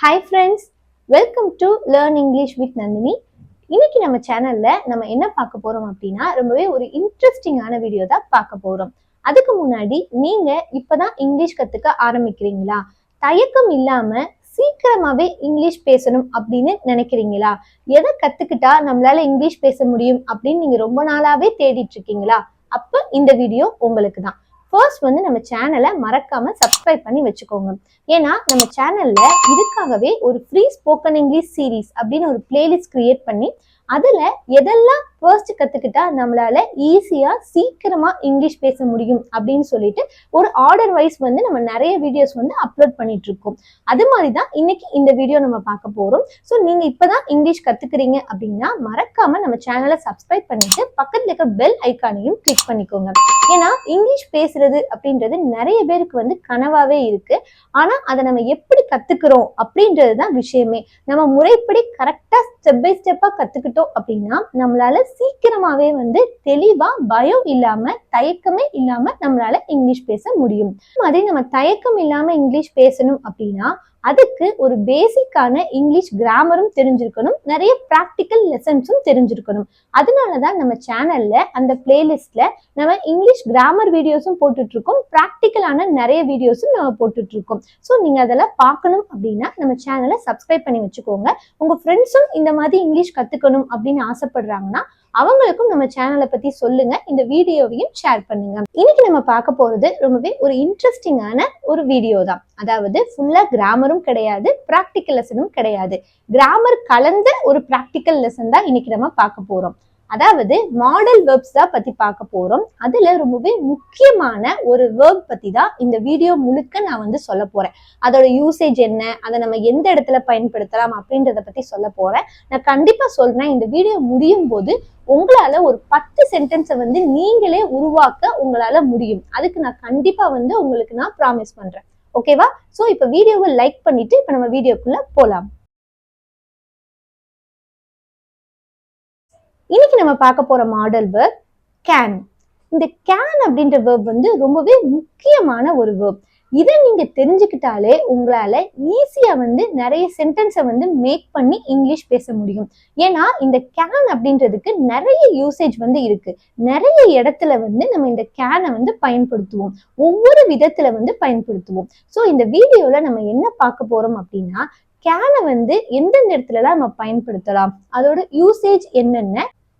Hi friends welcome to learn English with Nandhini இன்னைக்கு நம்ம சேனல்ல நம்ம என்ன பார்க்க போறோம் அப்படின்னா ரொம்பவே ஒரு இன்ட்ரெஸ்டிங்கான வீடியோ தான் பார்க்க போறோம். அதுக்கு முன்னாடி நீங்க இப்பதான் இங்கிலீஷ் கத்துக்க ஆரம்பிக்கிறீங்களா? தயக்கம் இல்லாம சீக்கிரமாவே இங்கிலீஷ் பேசணும் அப்படின்னு நினைக்கிறீங்களா? எதை கத்துக்கிட்டா நம்மளால இங்கிலீஷ் பேச முடியும் அப்படின்னு நீங்க ரொம்ப நாளாவே தேடிட்டு இருக்கீங்களா? அப்ப இந்த வீடியோ உங்களுக்கு தான் ஃபர்ஸ்ட் வந்து நம்ம சேனலை மறக்காம சப்ஸ்கிரைப் பண்ணி வச்சுக்கோங்க. ஏன்னா நம்ம சேனல்ல இதுக்காகவே ஒரு ஃப்ரீ ஸ்போக்கன் இங்கிலீஷ் சீரீஸ் அப்படின்னு ஒரு பிளேலிஸ்ட் கிரியேட் பண்ணி அதுல எதெல்லாம் ஃபர்ஸ்ட் கற்றுக்கிட்டா நம்மளால ஈஸியாக சீக்கிரமாக இங்கிலீஷ் பேச முடியும் அப்படின்னு சொல்லிட்டு ஒரு ஆர்டர் வைஸ் வந்து நம்ம நிறைய வீடியோஸ் வந்து அப்லோட் பண்ணிட்டு இருக்கோம். அது மாதிரி தான் இன்னைக்கு இந்த வீடியோ நம்ம பார்க்க போகிறோம் ஸோ நீங்கள் இப்போ தான் இங்கிலீஷ் கற்றுக்கிறீங்க அப்படின்னா மறக்காம நம்ம சேனலை சப்ஸ்கிரைப் பண்ணிட்டு பக்கத்தில் இருக்க பெல் ஐக்கானையும் கிளிக் பண்ணிக்கோங்க. ஏன்னா இங்கிலீஷ் பேசுறது அப்படின்றது நிறைய பேருக்கு வந்து கனவாவே இருக்கு. ஆனால் அதை நம்ம எப்படி கற்றுக்கிறோம் அப்படின்றது தான் விஷயமே. நம்ம முறைப்படி கரெக்டாக ஸ்டெப் பை ஸ்டெப்பாக கற்றுக்கிட்டோம் அப்படின்னா நம்மளால சீக்கிரமாவே வந்து தெளிவா பயம் இல்லாம தயக்கமே இல்லாம நம்மளால இங்கிலீஷ் பேச முடியும். அதே நம்ம தயக்கம் இல்லாம இங்கிலீஷ் பேசணும் அப்படின்னா அதுக்கு ஒரு பேசிக்கான இங்கிலீஷ் கிராமரும் தெரிஞ்சிருக்கணும். நிறைய ப்ராக்டிக்கல் லெசன்ஸும் தெரிஞ்சிருக்கணும். அதனால தான் நம்ம சேனல்ல அந்த பிளேலிஸ்ட்ல நம்ம இங்கிலீஷ் கிராமர் வீடியோஸும் போட்டுட்டு இருக்கோம் ப்ராக்டிக்கலான நிறைய வீடியோஸும் நம்ம போட்டுட்டு இருக்கோம் ஸோ நீங்க அதெல்லாம் பார்க்கணும் அப்படின்னா நம்ம சேனலை சப்ஸ்கிரைப் பண்ணி வச்சுக்கோங்க. உங்க ஃப்ரெண்ட்ஸும் இந்த மாதிரி இங்கிலீஷ் கத்துக்கணும் அப்படின்னு ஆசைப்படுறாங்கன்னா அவங்களுக்கும் நம்ம சேனலை பத்தி சொல்லுங்க. இந்த வீடியோவையும் ஷேர் பண்ணுங்க. இன்னைக்கு நம்ம பார்க்க போறது ரொம்பவே ஒரு இன்ட்ரெஸ்டிங்கான ஒரு வீடியோ தான். அதாவது ஃபுல்லா கிராமரும் கிடையாது ப்ராக்டிக்கல் லெசனும் கிடையாது. கிராமர் கலந்த ஒரு ப்ராக்டிக்கல் லெசன் தான் இன்னைக்கு நம்ம பார்க்க போறோம். அதாவது மாடல் வேர்ப்ஸ் தான் பத்தி பார்க்க போறோம். அதுல ரொம்பவே முக்கியமான ஒரு வேர்ப் பத்தி தான் இந்த வீடியோ முழுக்க நான் வந்து சொல்ல போறேன். அதோட யூசேஜ் என்ன அதை நம்ம எந்த இடத்துல பயன்படுத்தலாம் அப்படின்றத பத்தி சொல்ல போறேன். நான் கண்டிப்பா சொல்றேன் இந்த வீடியோ முடியும் போது உங்களால ஒரு பத்து சென்டென்ஸை வந்து நீங்களே உருவாக்க உங்களால முடியும். அதுக்கு நான் கண்டிப்பா வந்து உங்களுக்கு நான் ப்ராமிஸ் பண்றேன். ஓகேவா சோ இப்ப வீடியோவை லைக் பண்ணிட்டு இப்ப நம்ம வீடியோக்குள்ள போலாம். இன்னைக்கு நம்ம பார்க்க போற மாடல் வேர்ப் கேன் இந்த கேன் அப்படின்ற வேர்ப் வந்து ரொம்பவே முக்கியமான ஒரு வேர்ப் இதை நீங்க தெரிஞ்சுக்கிட்டாலே உங்களால ஈஸியா வந்து நிறைய சென்டென்ஸை வந்து மேக் பண்ணி இங்கிலீஷ் பேச முடியும். ஏன்னா இந்த கேன் அப்படின்றதுக்கு நிறைய யூசேஜ் வந்து இருக்கு. நிறைய இடத்துல வந்து நம்ம இந்த கேனை வந்து பயன்படுத்துவோம். ஒவ்வொரு விதத்துல வந்து பயன்படுத்துவோம். ஸோ இந்த வீடியோல நம்ம என்ன பார்க்க போறோம் அப்படின்னா கேனை வந்து எந்தெந்த இடத்துலலாம் நம்ம பயன்படுத்தலாம்? அதோட யூசேஜ் என்னென்ன?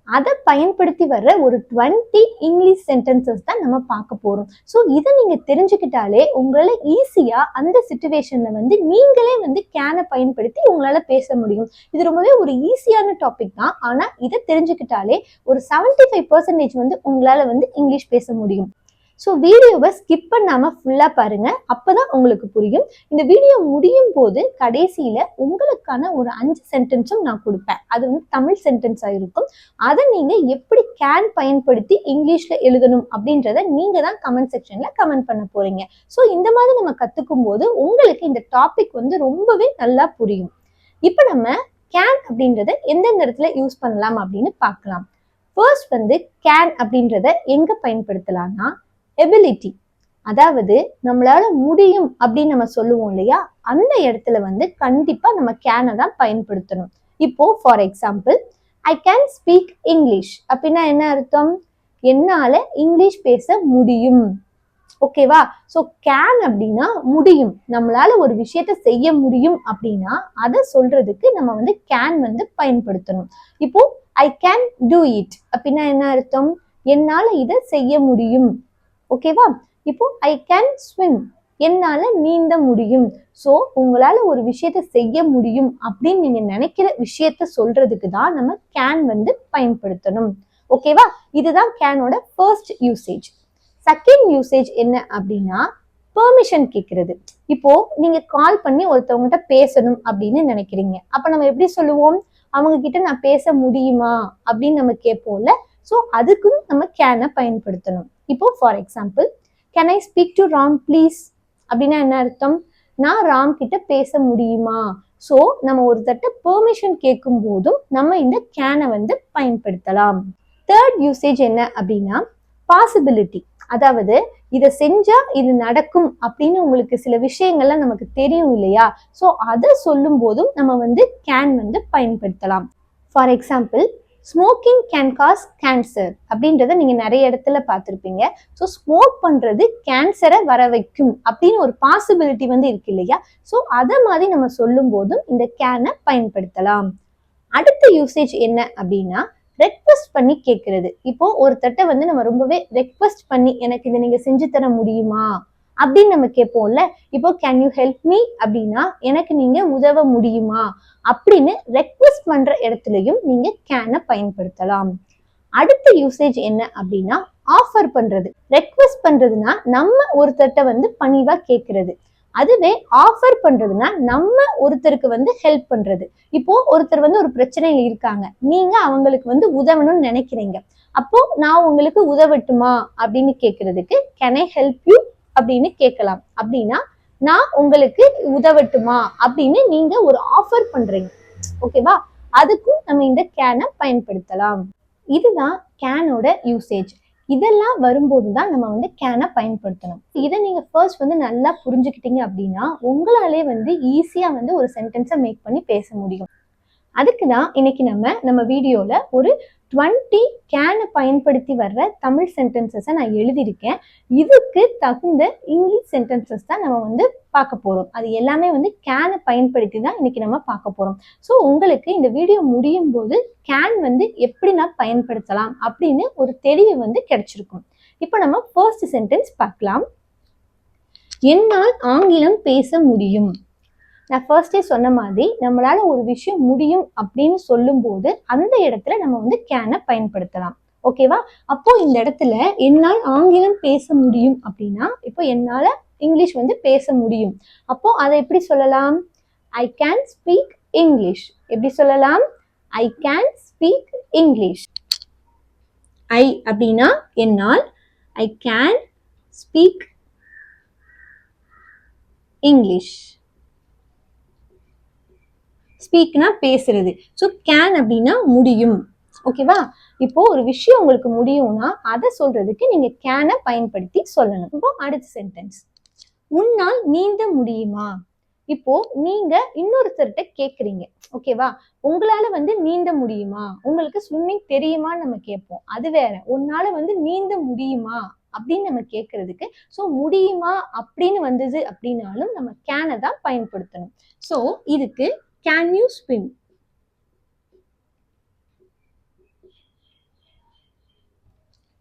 அதை பயன்படுத்தி வர்ற ஒரு டுவெண்ட்டி இங்கிலீஷ் சென்டென்சஸ் தான் நம்ம பார்க்க போகிறோம் ஸோ இதை நீங்கள் தெரிஞ்சுக்கிட்டாலே உங்களால் ஈஸியாக அந்த சுச்சுவேஷனில் வந்து நீங்களே வந்து கேனை பயன்படுத்தி உங்களால் பேச முடியும். இது ரொம்பவே ஒரு ஈஸியான டாபிக் தான். ஆனால் இதை தெரிஞ்சுக்கிட்டாலே ஒரு செவன்ட்டி ஃபைவ் பர்சன்டேஜ் வந்து உங்களால் வந்து இங்கிலீஷ் பேச முடியும். ஸோ வீடியோவை ஸ்கிப் பண்ணாமல் ஃபுல்லாக பாருங்கள் அப்போ தான் உங்களுக்கு புரியும். இந்த வீடியோ முடியும் போது கடைசியில் உங்களுக்கான ஒரு அஞ்சு சென்டென்ஸும் நான் கொடுப்பேன். அது வந்து தமிழ் சென்டென்ஸாக இருக்கும். அதை நீங்கள் எப்படி கேன் பயன்படுத்தி இங்கிலீஷில் எழுதணும் அப்படின்றத நீங்கள் தான் கமெண்ட் செக்ஷனில் கமெண்ட் பண்ண போகிறீங்க ஸோ இந்த மாதிரி நம்ம கற்றுக்கும் போது உங்களுக்கு இந்த டாபிக் வந்து ரொம்பவே நல்லா புரியும். இப்போ நம்ம கேன் அப்படின்றத எந்தெந்த இடத்துல யூஸ் பண்ணலாம் அப்படின்னு பார்க்கலாம். ஃபர்ஸ்ட் வந்து கேன் அப்படின்றத எங்கே பயன்படுத்தலாம்னா எபிலிட்டி அதாவது நம்மளால முடியும் அப்படின்னு நம்ம சொல்லுவோம் இல்லையா? அந்த இடத்துல வந்து கண்டிப்பா நம்ம கேனை தான் பயன்படுத்தணும். இப்போ for example I can speak English அப்படின்னா என்ன அர்த்தம்? என்னால இங்கிலீஷ் பேச முடியும். ஓகேவா ஸோ கேன் அப்படின்னா முடியும். நம்மளால ஒரு விஷயத்த செய்ய முடியும் அப்படின்னா அதை சொல்றதுக்கு நம்ம வந்து கேன் வந்து பயன்படுத்தணும். இப்போ ஐ கேன் டூ இட் அப்படின்னா என்ன அர்த்தம்? என்னால இதை செய்ய முடியும். ஓகேவா இப்போ ஐ கேன் ஸ்விம் என்னால் நீந்த முடியும். ஸோ உங்களால் ஒரு விஷயத்த செய்ய முடியும் அப்படின்னு நீங்கள் நினைக்கிற விஷயத்த சொல்றதுக்கு தான் நம்ம கேன் வந்து பயன்படுத்தணும். ஓகேவா இதுதான் கேனோட ஃபர்ஸ்ட் யூசேஜ் செகண்ட் யூசேஜ் என்ன அப்படின்னா பெர்மிஷன் கேட்கறது இப்போ நீங்க கால் பண்ணி ஒருத்தவங்ககிட்ட பேசணும் அப்படின்னு நினைக்கிறீங்க. அப்ப நம்ம எப்படி சொல்லுவோம்? அவங்க கிட்ட நான் பேச முடியுமா? அப்படின்னு நம்ம கேட்போம்ல ஸோ அதுக்கும் நம்ம கேனை பயன்படுத்தணும். இப்போ for example can I speak to Ram please அப்படின்னா என்ன அர்த்தம்? நான் ராம் கிட்ட பேச முடியுமா? ஸோ நம்ம ஒருத்தட்ட பெர்மிஷன் கேட்கும் போதும் நம்ம இந்த கேனை வந்து பயன்படுத்தலாம். தேர்ட் யூசேஜ் என்ன அப்படின்னா பாசிபிலிட்டி அதாவது இதை செஞ்சா இது நடக்கும் அப்படின்னு உங்களுக்கு சில விஷயங்கள்லாம் நமக்கு தெரியும் இல்லையா? ஸோ அதை சொல்லும் போதும் நம்ம வந்து கேன் வந்து பயன்படுத்தலாம். For example smoking can cause cancer அப்படின்றத நீங்க நிறைய இடத்துல பார்த்துருப்பீங்க. ஸோ ஸ்மோக் பண்றது கேன்சரை வர வைக்கும் அப்படின்னு ஒரு பாசிபிலிட்டி வந்து இருக்கு இல்லையா? ஸோ அதை மாதிரி நம்ம சொல்லும் போதும் இந்த கேனை பயன்படுத்தலாம். அடுத்த யூசேஜ் என்ன அப்படின்னா ரெக்வஸ்ட் பண்ணி கேட்கறது. இப்போ ஒருத்தட்ட வந்து நம்ம ரொம்பவே ரெக்வஸ்ட் பண்ணி எனக்கு இதை நீங்க செஞ்சு தர முடியுமா? அப்படின்னு நம்ம கேட்போம்ல இப்போ கேன் யூ ஹெல்ப் மீ அப்படின்னா எனக்கு நீங்க உதவ முடியுமா? அப்படின்னு ரெக்வஸ்ட் பண்ற இடத்துலயும் நீங்க கேனை பயன்படுத்தலாம். அடுத்த யூசேஜ் என்ன அப்படின்னா ஆஃபர் பண்றது. ரெக்வஸ்ட் பண்றதுன்னா நம்ம ஒருத்தர்கிட்ட வந்து பணிவா கேட்கறது. அதுவே ஆஃபர் பண்றதுன்னா நம்ம ஒருத்தருக்கு வந்து ஹெல்ப் பண்றது. இப்போ ஒருத்தர் வந்து ஒரு பிரச்சனையில இருக்காங்க. நீங்க அவங்களுக்கு வந்து உதவணும்னு நினைக்கிறீங்க. அப்போ நான் உங்களுக்கு உதவட்டுமா? அப்படின்னு கேட்கறதுக்கு கேன் ஐ ஹெல்ப் யூ அப்படின்னு கேட்கலாம். அப்படின்னா நான் உங்களுக்கு உதவட்டுமா? அப்படின்னு நீங்க ஒரு ஆஃபர் பண்றீங்க. ஓகேவா அதுக்கும் நம்ம இந்த கேனை பயன்படுத்தலாம். இதுதான் கேனோட யூசேஜ் இதெல்லாம் வரும்போது தான் நம்ம வந்து கேனை பயன்படுத்தணும். இதை நீங்க ஃபர்ஸ்ட் வந்து நல்லா புரிஞ்சுக்கிட்டீங்க அப்படின்னா உங்களாலே வந்து ஈஸியா வந்து ஒரு சென்டென்ஸை மேக் பண்ணி பேச முடியும். அதுக்கு தான் இன்னைக்கு நம்ம நம்ம வீடியோவில் ஒரு டுவெண்ட்டி கேனை பயன்படுத்தி வர்ற தமிழ் சென்டென்சஸை நான் எழுதியிருக்கேன். இதுக்கு தகுந்த இங்கிலீஷ் சென்டென்சஸ் தான் நம்ம வந்து பார்க்க போகிறோம் அது எல்லாமே வந்து கேனை பயன்படுத்தி தான் இன்னைக்கு நம்ம பார்க்க போகிறோம் ஸோ உங்களுக்கு இந்த வீடியோ முடியும் போது கேன் வந்து எப்படி நான் பயன்படுத்தலாம் அப்படின்னு ஒரு தெளிவு வந்து கிடைச்சிருக்கும். இப்போ நம்ம ஃபர்ஸ்ட் சென்டென்ஸ் பார்க்கலாம். என்னால் ஆங்கிலம் பேச முடியும். நான் ஃபர்ஸ்டே சொன்ன மாதிரி நம்மளால ஒரு விஷயம் முடியும் அப்படின்னு சொல்லும்போது அந்த இடத்துல நம்ம வந்து கேனை பயன்படுத்தலாம். ஓகேவா அப்போ இந்த இடத்துல என்னால் ஆங்கிலம் பேச முடியும் அப்படின்னா இப்போ என்னால் இங்கிலீஷ் வந்து பேச முடியும். அப்போ அதை எப்படி சொல்லலாம்? ஐ கேன் ஸ்பீக் இங்கிலீஷ் எப்படி சொல்லலாம்? I can speak English I அப்படின்னா என்னால் ஐ கேன் ஸ்பீக் இங்கிலீஷ் ஸ்பீக்னா பேசுறது. ஸோ கேன் அப்படின்னா முடியும். ஓகேவா இப்போ ஒரு விஷயம் உங்களுக்கு முடியும்னா அதை சொல்றதுக்கு நீங்க கேனை பயன்படுத்தி சொல்லணும். இப்போ அடுத்த சென்டென்ஸ் உன்னால் நீந்த முடியுமா? இப்போ நீங்க இன்னொருத்தர்கிட்ட கேக்குறீங்க. ஓகேவா உங்களால வந்து நீந்த முடியுமா? உங்களுக்கு ஸ்விம்மிங் தெரியுமான்னு நம்ம கேட்போம். அது வேற. உன்னால வந்து நீந்த முடியுமா? அப்படின்னு நம்ம கேட்கறதுக்கு ஸோ முடியுமா அப்படின்னு வந்தது அப்படின்னாலும் நம்ம கேனை தான் பயன்படுத்தணும். ஸோ இதுக்கு கேன் யூ ஸ்விம்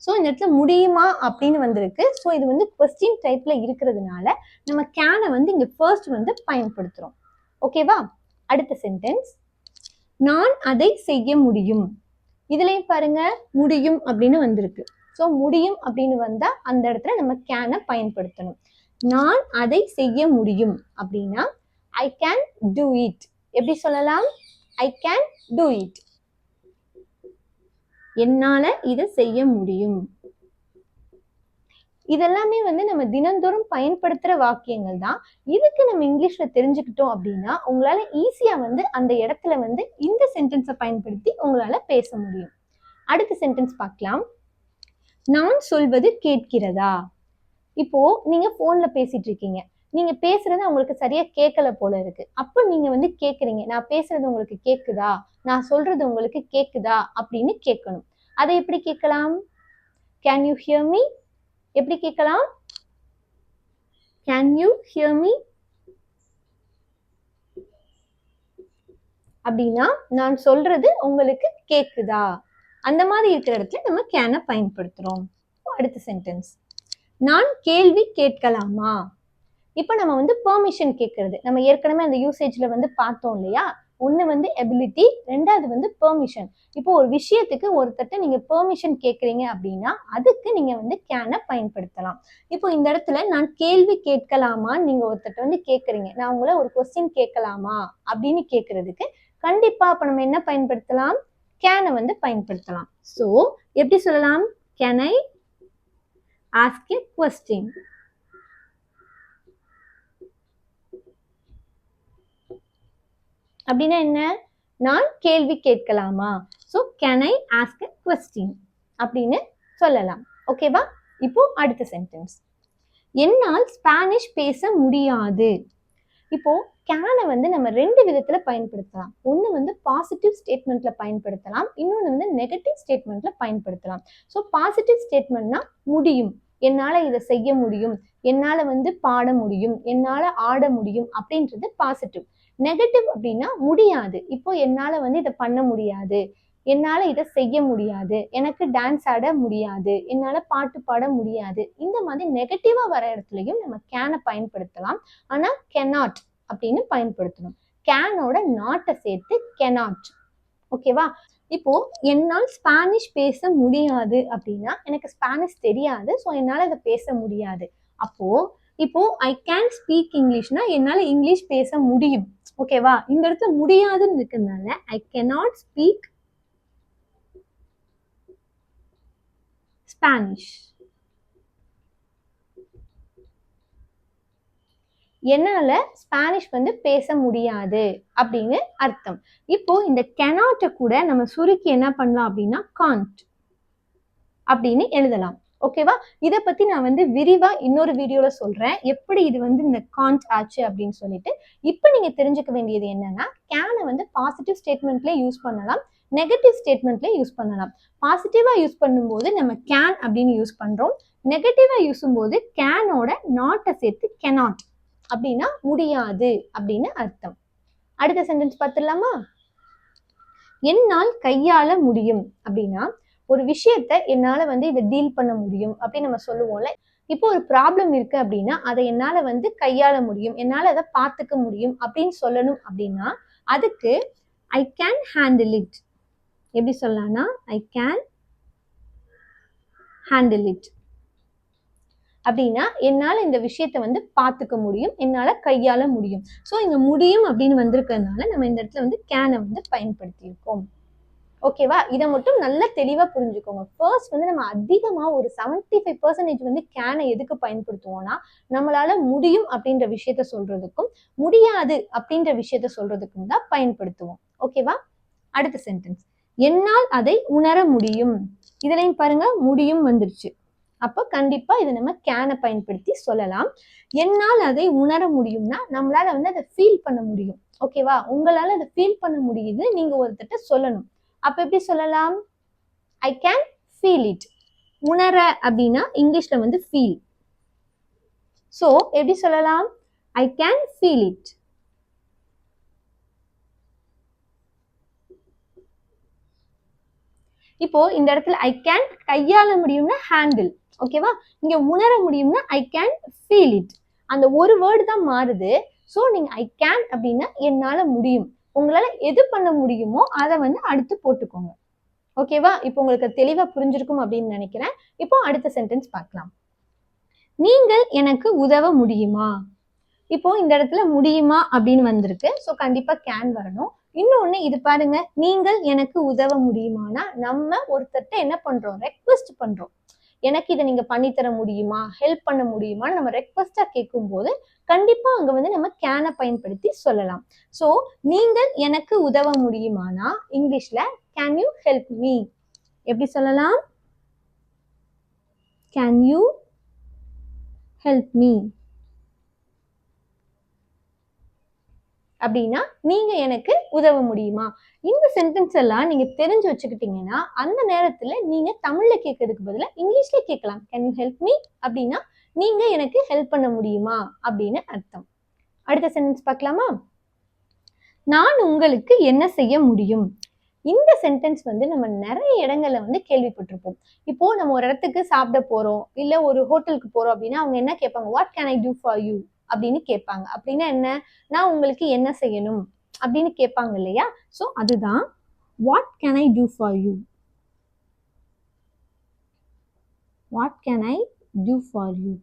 ஸோ இந்த இடத்துல முடியுமா அப்படின்னு வந்திருக்கு. ஸோ இது வந்து கொஸ்டின் டைப்ல இருக்கிறதுனால நம்ம கேனை வந்து இங்கே ஃபர்ஸ்ட் வந்து பயன்படுத்துகிறோம் ஓகேவா அடுத்த சென்டென்ஸ் நான் அதை செய்ய முடியும். இதுலையும் பாருங்க முடியும் அப்படின்னு வந்திருக்கு. ஸோ முடியும் அப்படின்னு வந்தால் அந்த இடத்துல நம்ம கேனை பயன்படுத்தணும். நான் அதை செய்ய முடியும் அப்படின்னா ஐ கேன் டூ இட் எப்படி சொல்லலாம்? ஐ கேன் டூ இட் என்னால இதை செய்ய முடியும். இதெல்லாமே வந்து நம்ம தினந்தோறும் பயன்படுத்துற வாக்கியங்கள் தான். இதுக்கு நம்ம இங்கிலீஷ்ல தெரிஞ்சுக்கிட்டோம் அப்படின்னா உங்களால ஈஸியா வந்து அந்த இடத்துல வந்து இந்த சென்டென்ஸை பயன்படுத்தி உங்களால பேச முடியும். அடுத்த சென்டென்ஸ் பார்க்கலாம். நான் சொல்வது கேட்கிறதா? இப்போ நீங்க போன்ல பேசிட்டு இருக்கீங்க. நீங்க பேசுறது அவங்களுக்கு சரியா கேட்கல போல இருக்கு. அப்ப நீங்க வந்து கேக்குறீங்க. நான் பேசுறது உங்களுக்கு கேக்குதா? நான் சொல்றது உங்களுக்கு கேக்குதா? அப்படின்னு கேட்கணும் அதை எப்படி கேட்கலாம்? கேன் யூ ஹியர் மீ எப்படி கேட்கலாம்? கேன் யூ ஹியர் மீ அப்படின்னா நான் சொல்றது உங்களுக்கு கேக்குதா? அந்த மாதிரி இருக்கிற இடத்துல நம்ம கேனை பயன்படுத்துறோம். அடுத்த சென்டென்ஸ் நான் கேள்வி கேட்கலாமா? இப்போ நம்ம வந்து பெர்மிஷன் கேட்கறது நம்ம ஏற்கனவே அந்த யூசேஜ்ல வந்து பார்த்தோம் இல்லையா? ஒன்று வந்து எபிலிட்டி ரெண்டாவது வந்து பெர்மிஷன் இப்போ ஒரு விஷயத்துக்கு ஒருத்தட்ட நீங்கள் பெர்மிஷன் கேட்குறீங்க அப்படின்னா அதுக்கு நீங்கள் வந்து கேனை பயன்படுத்தலாம். இப்போ இந்த இடத்துல நான் கேள்வி கேட்கலாமான்னு நீங்கள் ஒருத்தட்ட வந்து கேட்குறீங்க நான் உங்களை ஒரு கொஸ்டின் கேட்கலாமா அப்படின்னு கேட்குறதுக்கு கண்டிப்பாக அப்போ நம்ம என்ன பயன்படுத்தலாம்? கேனை வந்து பயன்படுத்தலாம். ஸோ எப்படி சொல்லலாம்? Can I ask a question அப்படின்னா என்ன? நான் கேள்வி கேட்கலாமா? So can I ask a question அப்படின்னு சொல்லலாம். ஓகேவா இப்போ அடுத்த சென்டென்ஸ் என்னால் ஸ்பானிஷ் பேச முடியாது. இப்போ கேனை வந்து நம்ம ரெண்டு விதத்துல பயன்படுத்தலாம். ஒன்று வந்து பாசிட்டிவ் ஸ்டேட்மெண்ட்ல பயன்படுத்தலாம். இன்னொன்று வந்து நெகட்டிவ் ஸ்டேட்மெண்ட்ல பயன்படுத்தலாம். ஸோ பாசிட்டிவ் ஸ்டேட்மெண்ட்னா முடியும். என்னால் இதை செய்ய முடியும். என்னால் வந்து பாட முடியும். என்னால் ஆட முடியும் அப்படின்றது பாசிட்டிவ் நெகட்டிவ் அப்படின்னா முடியாது. இப்போ என்னால் வந்து இதை பண்ண முடியாது. என்னால் இதை செய்ய முடியாது. எனக்கு டான்ஸ் ஆட முடியாது. என்னால் பாட்டு பாட முடியாது. இந்த மாதிரி நெகட்டிவாக வர இடத்துலையும் நம்ம கேனை பயன்படுத்தலாம். ஆனால் கெனாட் அப்படின்னு பயன்படுத்தணும். கேனோட நாட்டை சேர்த்து கெனாட் ஓகேவா இப்போ என்னால் ஸ்பானிஷ் பேச முடியாது அப்படின்னா எனக்கு ஸ்பானிஷ் தெரியாது. ஸோ என்னால் அதை பேச முடியாது. அப்போ இப்போ ஐ கேன் ஸ்பீக் இங்கிலீஷ்னா என்னால் இங்கிலீஷ் பேச முடியும். ஓகேவா? இந்த இடத்துல முடியாதுன்னு இருக்கிறதுனால ஐ கெனாட் ஸ்பீக் ஸ்பானிஷ் என்னால ஸ்பானிஷ் வந்து பேச முடியாது அப்படின்னு அர்த்தம். இப்போ இந்த கெனாட்டை கூட நம்ம சுருக்கி என்ன பண்ணலாம் அப்படின்னா காண்ட் அப்படின்னு எழுதலாம். ஓகேவா இதை பத்தி நான் வந்து விரிவா இன்னொரு வீடியோல சொல்றேன். எப்படி இது வந்து இந்த காண்ட் ஆச்சு அப்படின்னு சொல்லிட்டு. இப்போ நீங்க தெரிஞ்சுக்க வேண்டியது என்னன்னா கேனை வந்து பாசிட்டிவ் ஸ்டேட்மெண்ட்ல யூஸ் பண்ணலாம். நெகட்டிவ் ஸ்டேட்மெண்ட்ல யூஸ் பண்ணலாம். பாசிட்டிவா யூஸ் பண்ணும்போது நம்ம கேன் அப்படின்னு யூஸ் பண்றோம். நெகட்டிவா யூஸும் போது கேனோட நாட்டை சேர்த்து கெனாட் அப்படின்னா முடியாது அப்படின்னு அர்த்தம். அடுத்த சென்டென்ஸ் பார்த்துடலாமா? என்னால் கையாள முடியும் அப்படின்னா ஒரு விஷயத்த என்னால வந்து இதை டீல் பண்ண முடியும் அப்படின்னு நம்ம சொல்லுவோம்ல. இப்போ ஒரு ப்ராப்ளம் இருக்கு அப்படின்னா அதை என்னால வந்து கையாள முடியும் என்னால அதை பார்த்துக்க முடியும் அப்படின்னு சொல்லணும் அப்படின்னா அதுக்கு ஐ கேன் ஹேண்டில் இட் எப்படி சொல்லலாம்னா ஐ கேன் ஹேண்டில் இட் அப்படின்னா என்னால் இந்த விஷயத்த வந்து பார்த்துக்க முடியும் என்னால் கையாள முடியும். ஸோ இங்கே முடியும் அப்படின்னு வந்திருக்கிறதுனால நம்ம இந்த இடத்துல வந்து கேனை வந்து பயன்படுத்தியிருக்கோம். ஓகேவா இதை மட்டும் நல்லா தெளிவாக புரிஞ்சுக்கோங்க. ஃபர்ஸ்ட் வந்து நம்ம அதிகமாக ஒரு செவன்டி ஃபைவ் பர்சன்டேஜ் வந்து கேனை எதுக்கு பயன்படுத்துவோம்னா நம்மளால முடியும் அப்படின்ற விஷயத்த சொல்றதுக்கும் முடியாது அப்படின்ற விஷயத்த சொல்றதுக்கும் தான் பயன்படுத்துவோம். ஓகேவா அடுத்த சென்டென்ஸ் என்னால் அதை உணர முடியும். இதுலையும் பாருங்க முடியும் வந்துருச்சு. அப்போ கண்டிப்பா இதை நம்ம கேனை பயன்படுத்தி சொல்லலாம். என்னால் அதை உணர முடியும்னா நம்மளால வந்து அதை ஃபீல் பண்ண முடியும். ஓகேவா உங்களால அதை ஃபீல் பண்ண முடியுது நீங்க ஒருத்தட்ட சொல்லணும். அப்ப எப்படி சொல்லலாம்? ஐ கேன் ஃபீல் இட் உணர அப்படின்னா இங்கிலீஷ்ல வந்து ஃபீல் ஸோ எப்படி சொல்லலாம்? ஐ கேன் ஃபீல் இட் இப்போ இந்த இடத்துல ஐ கேன் கையாள முடியும்னா ஹேண்டில் ஓகேவா இங்க உணர முடியும்னா ஐ கேன் ஃபீல் இட் அந்த ஒரு வேர்டு தான் மாறுது. ஸோ நீங்க ஐ கேன் அப்படின்னா என்னால முடியும். உங்களால எது பண்ண முடியுமோ அதை வந்து அடுத்து போட்டுக்கோங்க. ஓகேவா இப்போ உங்களுக்கு தெளிவா புரிஞ்சிருக்கும் அப்படின்னு நினைக்கிறேன். இப்போ அடுத்த சென்டென்ஸ் பார்க்கலாம். நீங்கள் எனக்கு உதவ முடியுமா? இப்போ இந்த இடத்துல முடியுமா அப்படின்னு வந்திருக்கு. ஸோ கண்டிப்பா கேன் வரணும். இன்னொன்னு இது பாருங்க. நீங்கள் எனக்கு உதவ முடியுமானா நம்ம ஒருத்தர்கிட்ட என்ன பண்றோம்? ரெக்வெஸ்ட் பண்றோம். எனக்கு இதை நீங்க பண்ணித்தர முடியுமா? ஹெல்ப் பண்ண முடியுமான்னு நம்ம ரெக்வஸ்டா கேட்கும் போது கண்டிப்பா அங்க வந்து நம்ம கேனை பயன்படுத்தி சொல்லலாம். ஸோ நீங்கள் எனக்கு உதவ முடியுமானா? இங்கிலீஷ்ல கேன் யூ ஹெல்ப் மீ எப்படி சொல்லலாம்? கேன் யூ ஹெல்ப் மீ அப்படின்னா நீங்க எனக்கு உதவ முடியுமா? இந்த சென்டென்ஸ் எல்லாம் நீங்க தெரிஞ்சு வச்சுக்கிட்டீங்கன்னா அந்த நேரத்துல நீங்க தமிழ்ல கேட்கறதுக்கு பதிலாக இங்கிலீஷ்ல கேட்கலாம். கேன் யூ ஹெல்ப் மீ அப்படின்னா நீங்க எனக்கு ஹெல்ப் பண்ண முடியுமா? அப்படின்னு அர்த்தம். அடுத்த சென்டென்ஸ் பார்க்கலாமா? நான் உங்களுக்கு என்ன செய்ய முடியும்? இந்த சென்டென்ஸ் வந்து நம்ம நிறைய இடங்கள்ல வந்து கேள்விப்பட்டிருப்போம். இப்போ நம்ம ஒரு இடத்துக்கு சாப்பிட போறோம் இல்ல ஒரு ஹோட்டலுக்கு போறோம் அப்படின்னா அவங்க என்ன கேட்பாங்க? What can I do for you அப்படின்னு கேட்பாங்க. அப்படின்னா என்ன? நான் உங்களுக்கு என்ன செய்யணும்? அப்படின்னு கேட்பாங்க இல்லையா? ஸோ அதுதான் what can I do for you what can I do for you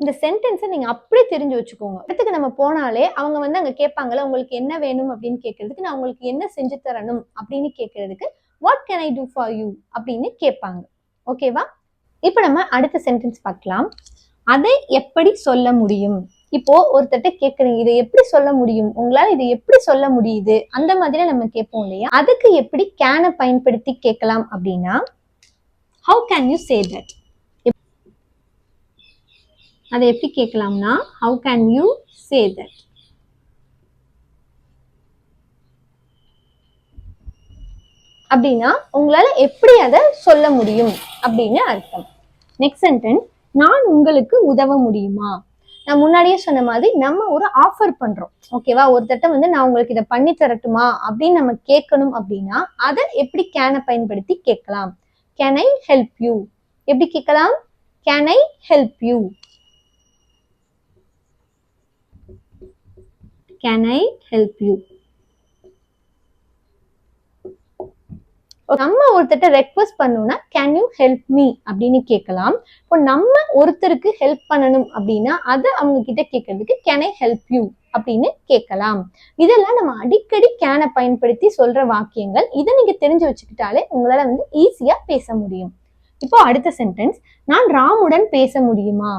இந்த சென்டென்ஸை நீங்கள் அப்படியே தெரிஞ்சு வச்சுக்கோங்க. இடத்துக்கு நம்ம போனாலே அவங்க வந்து அங்கே கேட்பாங்கல்ல உங்களுக்கு என்ன வேணும்? அப்படின்னு கேட்கறதுக்கு நான் உங்களுக்கு என்ன செஞ்சு தரணும்? அப்படின்னு கேட்கறதுக்கு what can I do for you அப்படின்னு கேட்பாங்க. ஓகேவா இப்போ நம்ம அடுத்த சென்டென்ஸ் பார்க்கலாம். அதை எப்படி சொல்ல முடியும்? இப்போ ஒருத்தட்ட கேட்குறீங்க இதை எப்படி சொல்ல முடியும்? உங்களால் இதை எப்படி சொல்ல முடியுது? அந்த மாதிரி நம்ம கேட்போம் இல்லையா? அதுக்கு எப்படி கேனை பயன்படுத்தி கேட்கலாம் அப்படின்னா how can you say that அதை எப்படி கேட்கலாம்னா how can you say that அப்படின்னா உங்களால எப்படி அதை சொல்ல முடியும் அப்படின்னு அர்த்தம். நெக்ஸ்ட் சென்டென்ஸ் நான் உங்களுக்கு உதவ முடியுமா? நான் முன்னாடியே சொன்ன மாதிரி நம்ம ஒரு ஆஃபர் பண்றோம். ஓகேவா ஒருத்தட்ட வந்து நான் உங்களுக்கு இதை பண்ணி தரட்டுமா? அப்படின்னு நம்ம கேட்கணும் அப்படின்னா அதை எப்படி கேனை பயன்படுத்தி கேட்கலாம்? கேன் ஐ ஹெல்ப் யூ எப்படி கேட்கலாம்? Can I help you can I help you நம்ம ஒருத்தட்ட ரெக்வஸ்ட் பண்ணோம்னா கேன் யூ ஹெல்ப் மீ அப்படின்னு கேட்கலாம். இப்போ நம்ம ஒருத்தருக்கு ஹெல்ப் பண்ணணும் அப்படின்னா அதை அவங்க கிட்ட கேட்கறதுக்கு கேன் ஐ ஹெல்ப் யூ அப்படின்னு கேட்கலாம். இதெல்லாம் நம்ம அடிக்கடி கேனை பயன்படுத்தி சொல்ற வாக்கியங்கள். இதை நீங்க தெரிஞ்சு வச்சுக்கிட்டாலே உங்களால வந்து ஈஸியா பேச முடியும். இப்போ அடுத்த சென்டென்ஸ் நான் ராமுடன் பேச முடியுமா?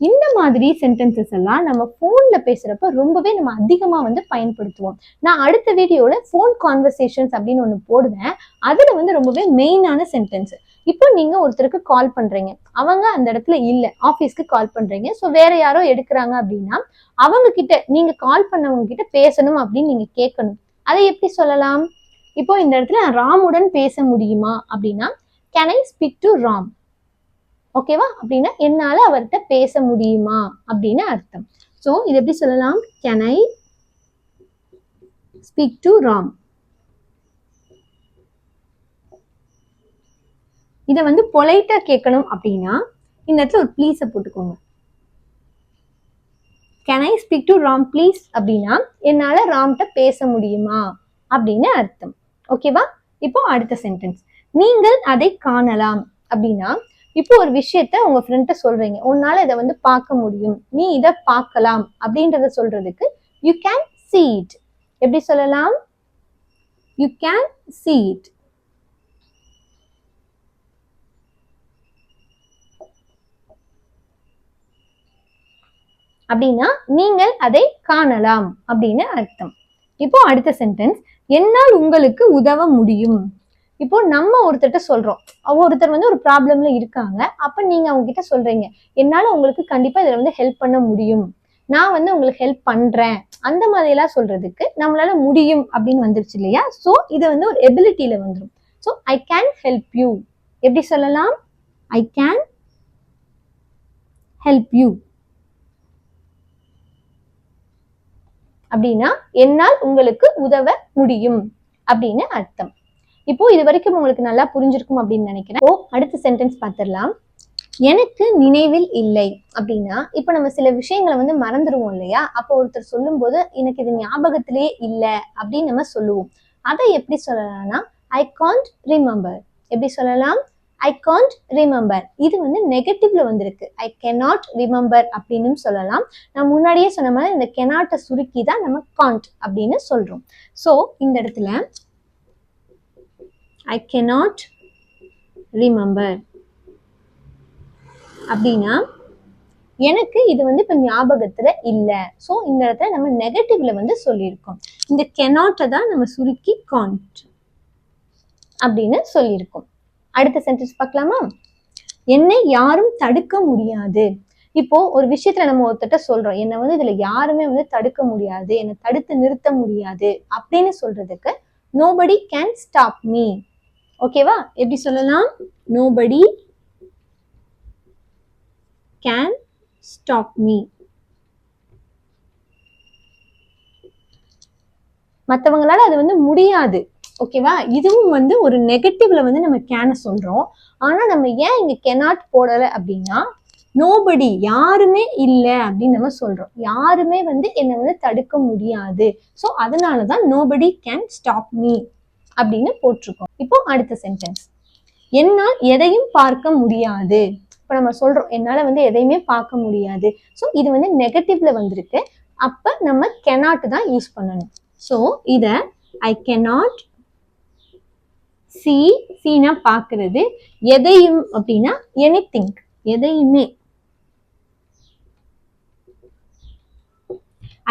இந்த மாதிரி சென்டென்சஸ் எல்லாம் நம்ம ஃபோன்ல பேசுறப்ப ரொம்பவே நம்ம அதிகமா வந்து பயன்படுத்துவோம். நான் அடுத்த வீடியோல ஃபோன் கான்வர்சேஷன்ஸ் அப்படின்னு ஒன்று போடுவேன். அதுல வந்து ரொம்பவே மெயினான சென்டென்ஸ் இப்போ நீங்க ஒருத்தருக்கு கால் பண்றீங்க. அவங்க அந்த இடத்துல இல்லை. ஆஃபீஸ்க்கு கால் பண்றீங்க. ஸோ வேற யாரோ எடுக்கிறாங்க அப்படின்னா அவங்க கிட்ட நீங்க கால் பண்ணவங்க கிட்ட பேசணும் அப்படின்னு நீங்க கேட்கணும். அதை எப்படி சொல்லலாம்? இப்போ இந்த இடத்துல நான் ராமுடன் பேச முடியுமா அப்படின்னா can I speak to Ram? ஓகேவா அப்படின்னா என்னால அவர்கிட்ட பேச முடியுமா? அப்படின்னு அர்த்தம். ஸோ இது எப்படி சொல்லலாம்? Can I speak to Ram இதை வந்து பொலைட்டா கேட்கணும் அப்படின்னா இந்த இடத்துல ஒரு ப்ளீஸை போட்டுக்கோங்க. Can I speak to Ram please அப்படின்னா என்னால ராம்கிட்ட பேச முடியுமா? அப்படின்னு அர்த்தம். ஓகேவா இப்போ அடுத்த சென்டென்ஸ் நீங்கள் அதை காணலாம். அப்படின்னா இப்போ ஒரு விஷயத்த உங்க ஃப்ரெண்ட்ட சொல்றீங்க. உன்னால இதை வந்து பார்க்க முடியும். நீ இதை பார்க்கலாம் அப்படின்றத சொல்றதுக்கு யூ கேன் see இட் எப்படி சொல்லலாம்? யூ கேன் சீ இட் அப்படின்னா நீங்கள் அதை காணலாம் அப்படின்னு அர்த்தம். இப்போ அடுத்த சென்டென்ஸ் என்னால் உங்களுக்கு உதவ முடியும். இப்போ நம்ம ஒருத்தர்கிட்ட சொல்றோம். ஒருத்தர் வந்து ஒரு ப்ராப்ளம்ல இருக்காங்க. அப்ப நீங்க அவங்க கிட்ட சொல்றீங்க. என்னால உங்களுக்கு கண்டிப்பா இதுல வந்து ஹெல்ப் பண்ண முடியும். நான் வந்து உங்களுக்கு ஹெல்ப் பண்றேன். அந்த மாதிரி எல்லாம் சொல்றதுக்கு நம்மளால முடியும் அப்படின்னு வந்துருச்சு இல்லையா? சோ இது வந்து ஒரு எபிலிட்டியில வந்துடும் so I can help you எப்படி சொல்லலாம்? ஐ கேன் ஹெல்ப் யூ அப்படின்னா என்னால் உங்களுக்கு உதவ முடியும். அப்படின்னு அர்த்தம். இப்போ இது வரைக்கும் உங்களுக்கு நல்லா புரிஞ்சிருக்கும் அப்படின்னு நினைக்கிறேன். ஓ அடுத்த சென்டென்ஸ் பார்த்துடலாம். எனக்கு நினைவில் இல்லை அப்படின்னா இப்போ நம்ம சில விஷயங்களை வந்து மறந்துடுவோம் இல்லையா? அப்போ ஒருத்தர் சொல்லும்போது எனக்கு இது ஞாபகத்திலேயே இல்லை அப்படின்னு நம்ம சொல்லுவோம். அதை எப்படி சொல்லலாம்னா ஐ காண்ட் ரிமெம்பர் எப்படி சொல்லலாம்? ஐ காண்ட் ரிமெம்பர் இது வந்து நெகட்டிவ்ல வந்திருக்கு. ஐ கெனாட் ரிமெம்பர் அப்படின்னு சொல்லலாம். நான் முன்னாடியே சொன்ன மாதிரி இந்த கெனாட்டை சுருக்கி தான் நம்ம காண்ட் அப்படின்னு சொல்றோம். ஸோ இந்த இடத்துல ஐ கெனாட் ரிமெம்பர் அப்படின்னா எனக்கு இது வந்து இப்போ ஞாபகத்துல இல்லை. ஸோ இந்த இடத்துல நம்ம நெகட்டிவ்ல வந்து சொல்லியிருக்கோம். இந்த கெனாட்டை தான் நம்ம சுருக்கி காண்ட் அப்படின்னு சொல்லியிருக்கோம். அடுத்த சென்டென்ஸ் பார்க்கலாமா? என்னை யாரும் தடுக்க முடியாது. இப்போ ஒரு விஷயத்துல நம்ம ஒருத்தட்ட சொல்றோம் என்னை வந்து இதுல யாருமே வந்து தடுக்க முடியாது. என்னை தடுத்து நிறுத்த முடியாது. அப்படின்னு சொல்றதுக்கு நோபடி கேன் ஸ்டாப் மீ ஓகேவா? எப்படி சொல்லலாம்? நோபடி கேன் ஸ்டாப் மீ மற்றவங்களால அது வந்து முடியாது. ஓகேவா? இதுவும் வந்து ஒரு நெகட்டிவ்ல வந்து நம்ம கேனை சொல்றோம். ஆனா நம்ம ஏன் இங்க கெனாட் போடல அப்படின்னா நோபடி யாருமே இல்லை அப்படின்னு நம்ம சொல்றோம். யாருமே வந்து என்னை வந்து தடுக்க முடியாது. ஸோ அதனால தான் நோபடி கேன் ஸ்டாப் மீ அப்படின்னு போட்டிருக்கோம். இப்போ அடுத்த சென்டென்ஸ் என்னால் எதையும் பார்க்க முடியாது. இப்போ நம்ம சொல்றோம் என்னால் வந்து எதையுமே பார்க்க முடியாது. ஸோ இது வந்து நெகட்டிவ்ல வந்திருக்கு. அப்ப நம்ம கெனாட் தான் யூஸ் பண்ணணும். ஸோ இதை ஐ கெனாட் சி சீனா பார்க்கறது எதையும் அப்படின்னா எனி திங்க் எதையுமே.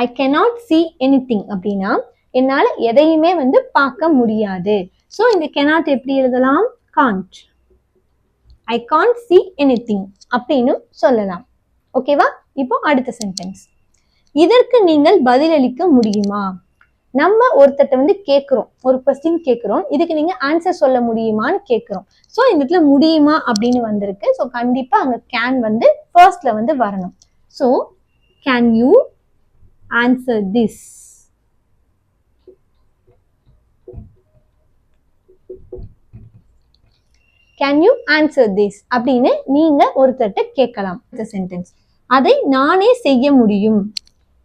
I cannot see anything அப்படின்னா என்னால எதையுமே வந்து பார்க்க முடியாது. ஸோ இந்த கெனாட் எப்படி எழுதலாம்? Can't I can't see anything அப்படின்னு சொல்லலாம். ஓகேவா இப்போ அடுத்த சென்டென்ஸ் இதற்கு நீங்கள் பதிலளிக்க முடியுமா? நம்ம ஒருத்தட்ட வந்து கேட்குறோம் ஒரு கொஸ்டின் கேட்குறோம் இதுக்கு நீங்க ஆன்சர் சொல்ல முடியுமான்னு கேட்குறோம் ஸோ இந்த இடத்துல முடியுமா அப்படின்னு வந்திருக்கு. ஸோ கண்டிப்பா அங்க கேன் வந்து ஃபர்ஸ்ட்ல வந்து வரணும். So can you answer this can you answer this அப்படின்னு நீங்க ஒருத்தர்கிட்ட கேட்கலாம் இந்த சென்டென்ஸ் அதை நானே செய்ய முடியும்.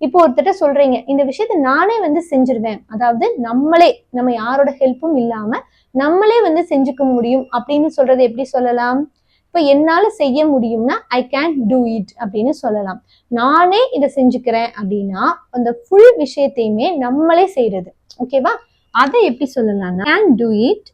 இப்போ ஒருத்தர்ட்ட சொல்றீங்க இந்த விஷயத்த நானே வந்து செஞ்சிருவேன். அதாவது நம்மளே நம்ம யாரோட ஹெல்ப்பும் இல்லாம நம்மளே வந்து செஞ்சுக்க முடியும் அப்படின்னு சொல்றது எப்படி சொல்லலாம்? இப்போ என்னால செய்ய முடியும்னா ஐ கேன் டூ இட் அப்படின்னு சொல்லலாம். நானே இதை செஞ்சுக்கிறேன் அப்படின்னா அந்த ஃபுல் விஷயத்தையுமே நம்மளே செய்யறது ஓகேவா அதை எப்படி சொல்லலாம்னா கேன் டூ இட்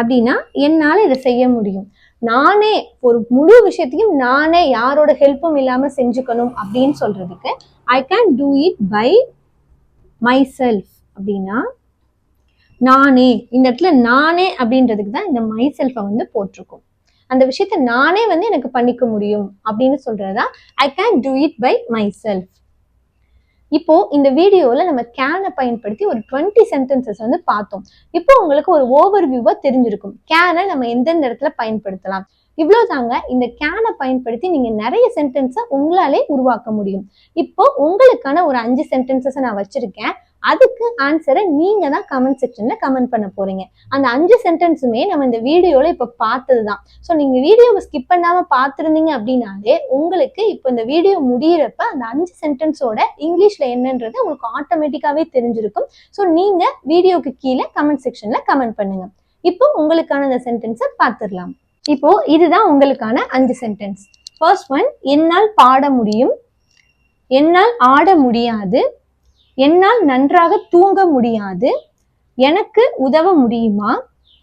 அப்படின்னா என்னால இதை செய்ய முடியும். நானே ஒரு முழு விஷயத்தையும் நானே யாரோட ஹெல்ப்பும் இல்லாம செஞ்சுக்கணும் அப்படின்னு சொல்றதுக்கு I can do it by myself அப்படின்னா நானே இந்த இடத்துல நானே அப்படின்றதுக்கு தான் இந்த மை செல்ஃபை வந்து போட்டிருக்கும். அந்த விஷயத்த நானே வந்து எனக்கு பண்ணிக்க முடியும் அப்படின்னு சொல்றதா I can do it by myself இப்போ இந்த வீடியோவில் நம்ம கேனை பயன்படுத்தி ஒரு டுவெண்ட்டி சென்டென்சஸ் வந்து பார்த்தோம். இப்போ உங்களுக்கு ஒரு ஓவர் வியூவா தெரிஞ்சிருக்கும். கேனை நம்ம எந்தெந்த இடத்துல பயன்படுத்தலாம்? இவ்வளவுதாங்க. இந்த கேனை பயன்படுத்தி நீங்க நிறைய சென்டென்ஸை உங்களாலே உருவாக்க முடியும். இப்போ உங்களுக்கான ஒரு அஞ்சு சென்டென்சஸை நான் வச்சிருக்கேன். அதுக்கு ஆன்சரை நீங்க தான் கமெண்ட் செக்ஷன்ல கமெண்ட் பண்ண போறீங்க. அந்த அஞ்சு சென்டென்ஸுமே நம்ம இந்த வீடியோல இப்ப பார்த்தது தான் ஸோ நீங்க வீடியோவை ஸ்கிப் பண்ணாம பார்த்துருந்தீங்க அப்படின்னாலே உங்களுக்கு இப்போ இந்த வீடியோ முடியிறப்ப அந்த அஞ்சு சென்டென்ஸோட இங்கிலீஷ்ல என்னன்றது உங்களுக்கு ஆட்டோமேட்டிக்காவே தெரிஞ்சிருக்கும். ஸோ நீங்க வீடியோக்கு கீழே கமெண்ட் செக்ஷன்ல கமெண்ட் பண்ணுங்க. இப்போ உங்களுக்கான அந்த சென்டென்ஸை பார்த்துடலாம். இப்போ இதுதான் உங்களுக்கான அஞ்சு சென்டென்ஸ் ஃபர்ஸ்ட் ஒன் என்னால் பாட முடியும். என்னால் ஆட முடியாது. என்னால் நன்றாக தூங்க முடியாது. எனக்கு உதவ முடியுமா?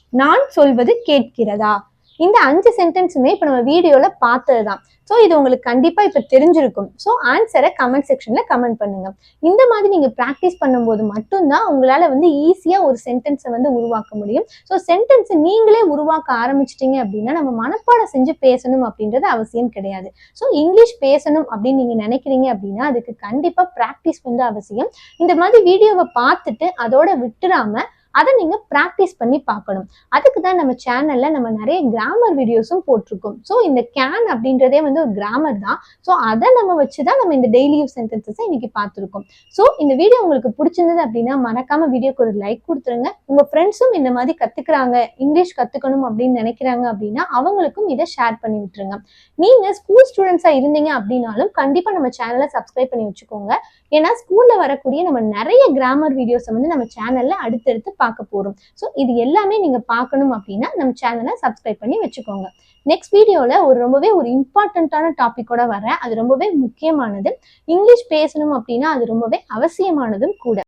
நான் சொல்வது கேட்கிறதா? இந்த அஞ்சு சென்டென்ஸுமே இப்போ நம்ம வீடியோவில் பார்த்தது தான் ஸோ இது உங்களுக்கு கண்டிப்பாக இப்போ தெரிஞ்சிருக்கும். ஸோ ஆன்சரை கமெண்ட் செக்ஷனில் கமெண்ட் பண்ணுங்க. இந்த மாதிரி நீங்கள் ப்ராக்டிஸ் பண்ணும்போது மட்டும்தான் உங்களால் வந்து ஈஸியாக ஒரு சென்டென்ஸை வந்து உருவாக்க முடியும். ஸோ சென்டென்ஸை நீங்களே உருவாக்க ஆரம்பிச்சிட்டிங்க அப்படின்னா நம்ம மனப்பாடம் செஞ்சு பேசணும் அப்படின்றது அவசியம் கிடையாது. ஸோ இங்கிலீஷ் பேசணும் அப்படின்னு நீங்கள் நினைக்கிறீங்க அப்படின்னா அதுக்கு கண்டிப்பாக ப்ராக்டிஸ் வந்து அவசியம். இந்த மாதிரி வீடியோவை பார்த்துட்டு அதோட விட்டுறாமல் அதை நீங்க ப்ராக்டிஸ் பண்ணி பார்க்கணும். அதுக்கு தான் நம்ம சேனல்ல நம்ம நிறைய கிராமர் வீடியோஸும் போட்டிருக்கோம். ஸோ இந்த கேன் அப்படின்றதே வந்து ஒரு கிராமர் தான். ஸோ அதை நம்ம வச்சு தான் நம்ம இந்த டெய்லி யூஸ் சென்டென்சஸை இன்னைக்கு பார்த்துருக்கோம். ஸோ இந்த வீடியோ உங்களுக்கு பிடிச்சிருந்தது அப்படின்னா மறக்காம வீடியோக்கு ஒரு லைக் கொடுத்துருங்க. உங்க ஃப்ரெண்ட்ஸும் இந்த மாதிரி கத்துக்கிறாங்க இங்கிலீஷ் கத்துக்கணும் அப்படின்னு நினைக்கிறாங்க அப்படின்னா அவங்களுக்கும் இதை ஷேர் பண்ணி விட்டுருங்க. நீங்க ஸ்கூல் ஸ்டூடெண்ட்ஸா இருந்தீங்க அப்படின்னாலும் கண்டிப்பா நம்ம சேனலை சப்ஸ்கிரைப் பண்ணி வச்சுக்கோங்க. ஏன்னா ஸ்கூல்ல வரக்கூடிய நம்ம நிறைய கிராமர் வீடியோஸை வந்து நம்ம சேனல்ல அடுத்தடுத்து பார்க்க போறோம். ஸோ இது எல்லாமே நீங்க பார்க்கணும் அப்படின்னா நம்ம சேனலை சப்ஸ்கிரைப் பண்ணி வச்சுக்கோங்க. நெக்ஸ்ட் வீடியோல ஒரு ரொம்பவே ஒரு இம்பார்ட்டண்ட்டான டாபிக்கோட வரேன். அது ரொம்பவே முக்கியமானது. இங்கிலீஷ் பேசணும் அப்படின்னா அது ரொம்பவே அவசியமானதும் கூட.